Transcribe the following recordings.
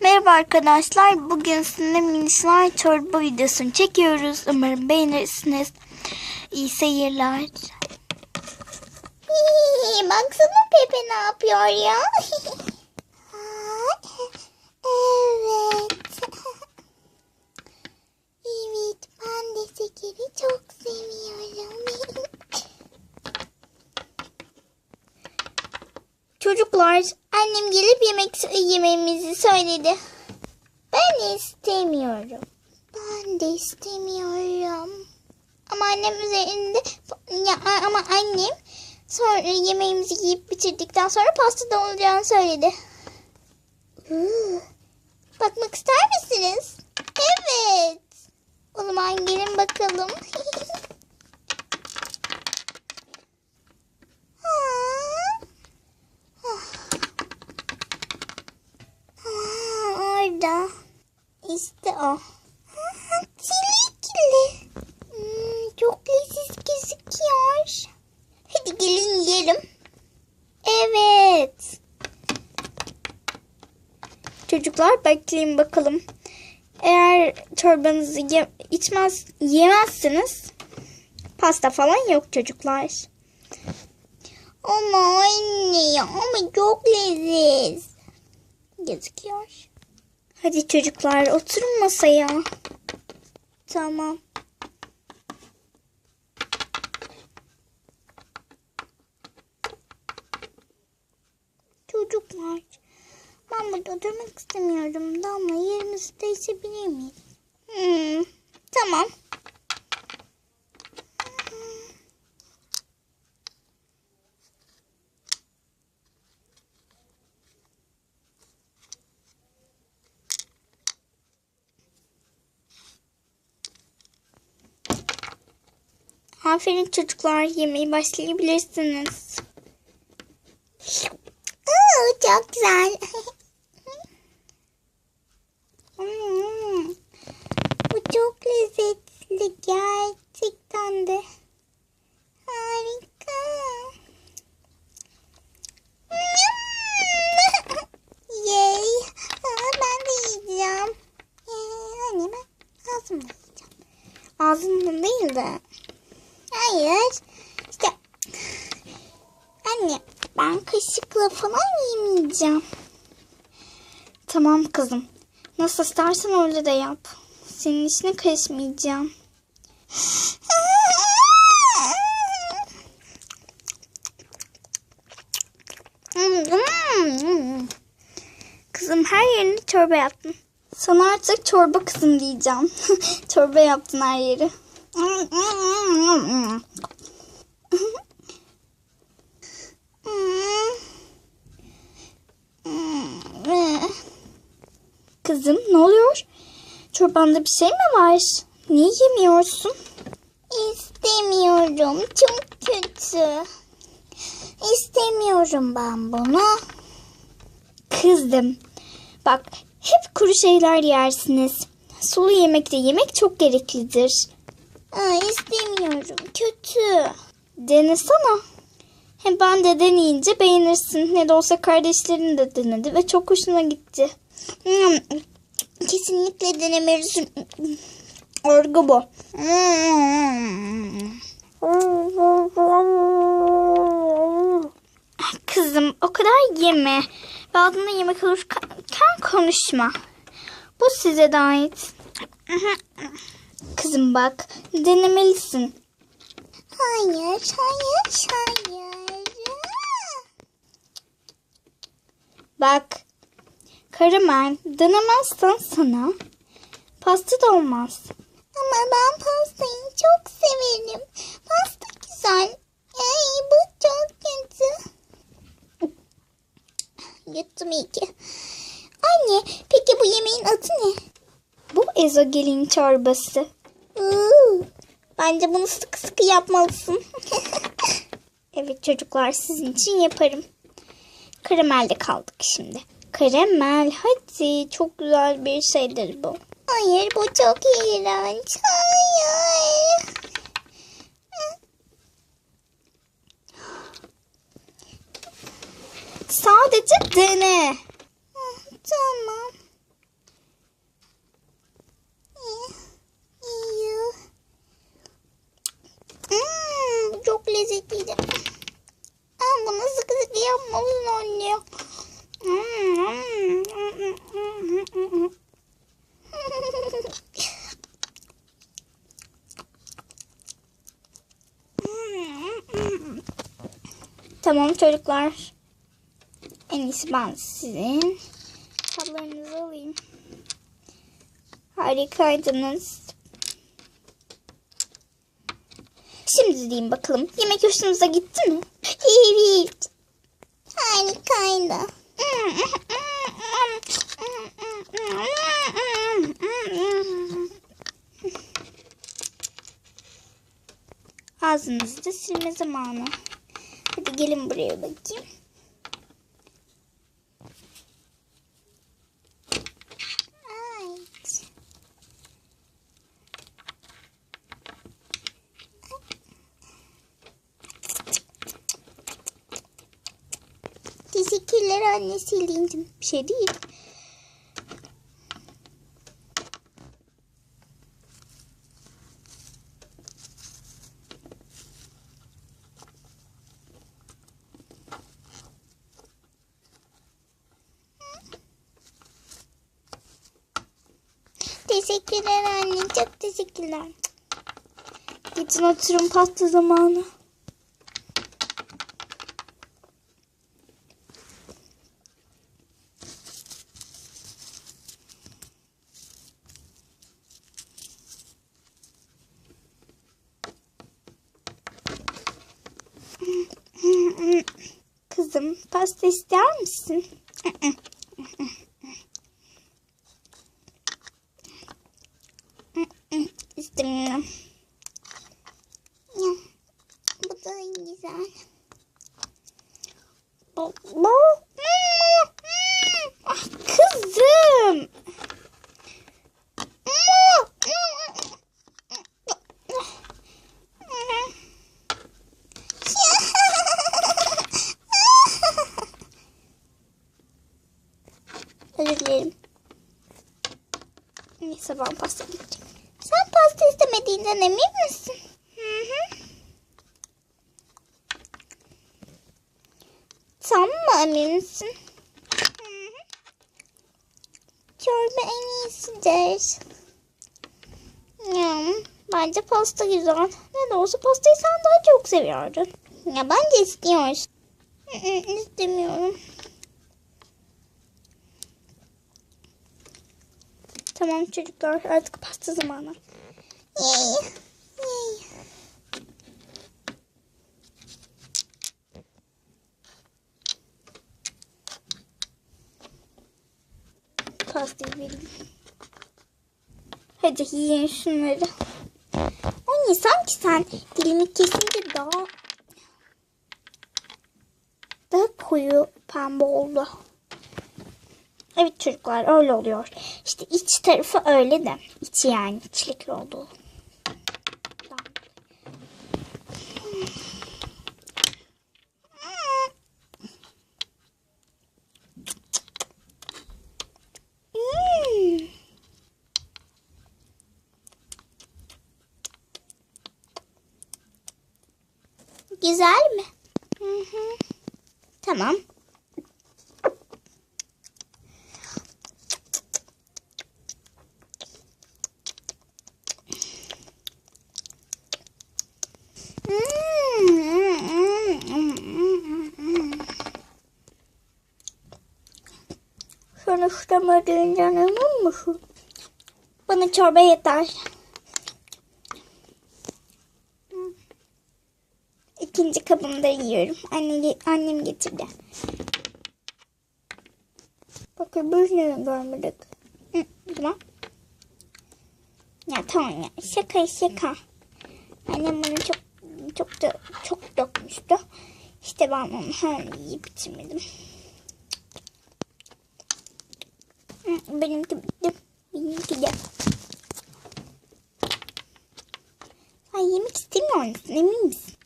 Merhaba arkadaşlar. Bugün sizinle mini slime çorba videosunu çekiyoruz. Umarım beğenirsiniz. İyi seyirler. Baksana Pepe ne yapıyor ya? evet. evet ben de şekeri çok seviyorum. Çocuklar annem gelip yemek yememizi söyledi. Ben istemiyorum. Ben de istemiyorum. Ama annem üzerinde ya, ama annem sonra yemeğimizi yiyip bitirdikten sonra pasta da olacağını söyledi. Bakmak ister misiniz? Evet. O zaman gelin bakalım. Aa, Orada. İşte o. Çilekli. Hmm, çok leziz gözüküyor. Hadi gelin yiyelim. Evet. Çocuklar bekleyin bakalım. Eğer çorbanızı ye- içmez yemezsiniz pasta falan yok çocuklar. Ama anne ama çok leziz. Gözüküyor. Hadi çocuklar oturun masaya. Tamam. Çocuklar, ben burada durmak istemiyorum. Damla yerimizi değişebilir miyiz? Hmm, tamam. Aferin çocuklar yemeği başlayabilirsiniz. Aa, çok güzel. Hmm, Bu çok lezzetli gerçekten de. Harika. Yay. Aa, ben de yiyeceğim. Ee, anne ben ağzımla yiyeceğim. ağzında değil de. Hayır. İşte anne ben kaşıkla falan yemeyeceğim. Tamam kızım. Nasıl istersen öyle de yap. Senin işine karışmayacağım. Kızım her yerini çorba yaptın. Sana artık çorba kızım diyeceğim. çorba yaptın her yeri. Kızım ne oluyor? Çorbanda bir şey mi var? Niye yemiyorsun? İstemiyorum. Çok kötü. İstemiyorum ben bunu. Kızdım. Bak hep kuru şeyler yersiniz. Sulu yemek de yemek çok gereklidir. Aa, istemiyorum. Kötü. Denesene. Hem ben de deneyince beğenirsin. Ne de olsa kardeşlerin de denedi ve çok hoşuna gitti. Hmm, Kesinlikle denemelisin. Orgu bu. Kızım o kadar yeme. Ve ağzında yemek olurken konuşma. Bu size de ait. Kızım bak denemelisin. Hayır, hayır, hayır. Bak karamel denemezsen sana pasta da olmaz. Ama ben pastayı çok severim. Pasta güzel. Ay bu çok kötü. Yuttum iyi. Anne peki bu yemeğin adı ne? Bu ezogelin çorbası. Uuu, bence bunu sıkı sıkı yapmalısın. Evet çocuklar sizin için yaparım. Karamelde kaldık şimdi. Karamel hadi çok güzel bir şeydir bu. Hayır bu çok iğrenç. Hayır. Sadece dene. Tamam. istedim. Aa, bunu sıkı sıkı yapmalısın anne. Tamam çocuklar. En iyisi ben sizin kablarınızı alayım. Harikaydınız. Şimdi diyeyim bakalım. Yemek hoşunuza gitti mi? Evet. Harikaydı. Ağzınızı da silme zamanı. Gelin buraya bakayım. Ay. Teşekkürler anne silindim. Bir şey değil. Teşekkürler anne. Çok teşekkürler. Gidin oturun pasta zamanı. Kızım pasta ister misin? Ya, bu da güzel. Bu, bu. Ah, kızım. Özür dilerim. Neyse ben pasta gideceğim. Pasta istemediğinden emin misin? Hı hı. Tam mı eminsin? Çorba en iyisidir. Ya, bence pasta güzel. Ne de olsa pastayı sen daha çok seviyordun. Ya bence istiyorsun. Hı hı, İstemiyorum. Tamam çocuklar artık pasta zamanı. Pastayı vereyim. Hadi yiyin şunları. Anne sanki sen dilimi kesince daha Daha koyu pembe oldu. Evet çocuklar öyle oluyor. İşte iç tarafı öyle de. içi yani içlikli oldu. Hmm. Güzel mi? Hı hı. Tamam. Sen istemediğinden emin misin? Bana çorba yeter. İkinci kabımda yiyorum. Anne, annem getirdi. Bakın ne görmedik. Hı, tamam. Ya tamam ya. Şaka şaka. Annem bunu çok çok da çok dökmüştü. İşte ben onu hemen yiyip bitirmedim. Benimki bitti. Benimki de. Sen yemek istemiyor musun? Emin misin?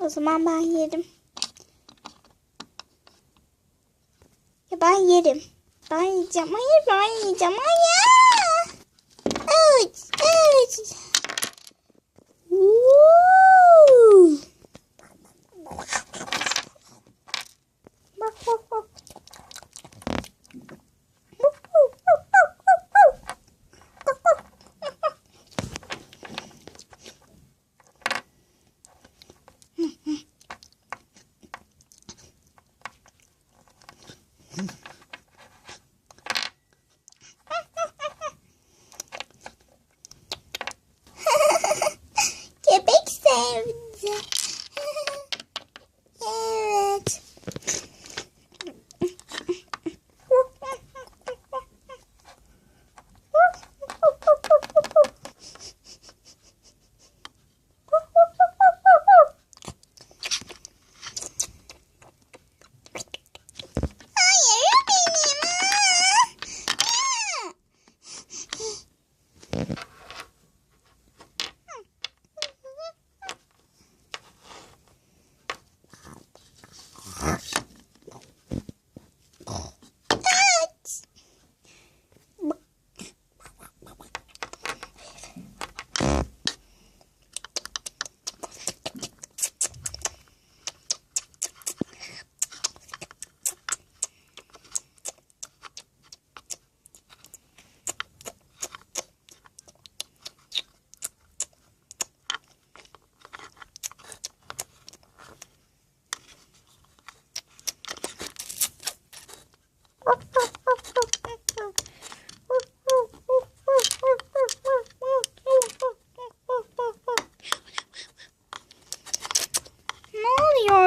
O zaman ben yerim. Ya ben yerim. Ben yiyeceğim. Hayır ben yiyeceğim. Hayır.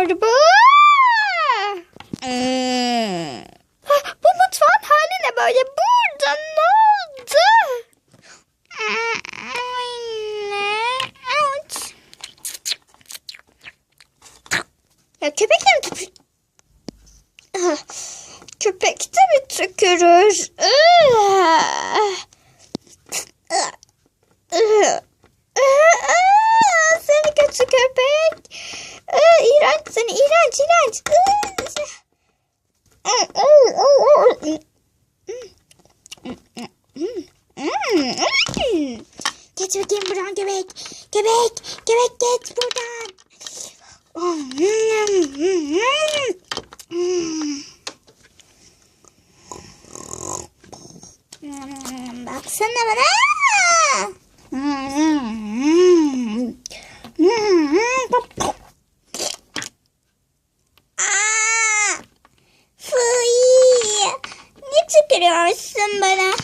Oluyor bu? Hmm. Ha, Bu mutfağın hali ne böyle? Burada ne oldu? Anne. Ouch. Ya köpek de mi tükür? Ah, Köpek de mi tükürür? Ah. Ah. Ah. Ah, Seni kötü köpek. Ah, Seni iğrenç iğrenç. Geç bakayım buradan köpek. Köpek. Köpek geç buradan. Baksana bana. Aa, fıy. Ne tükürüyorsun bana?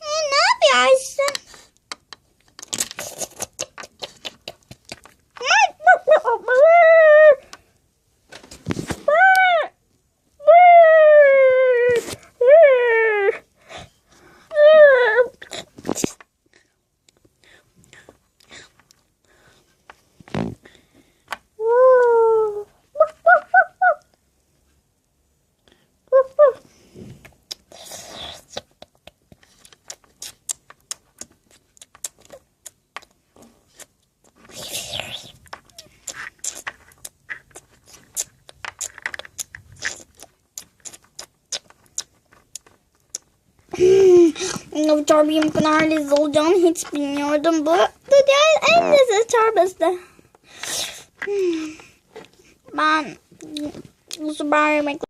Ne yapıyorsun? Çorbanın bu kadar lezzetli olacağını hiç bilmiyordum. Bu, bu diğer en lezzetli çorbası. Hmm. Ben süper yemek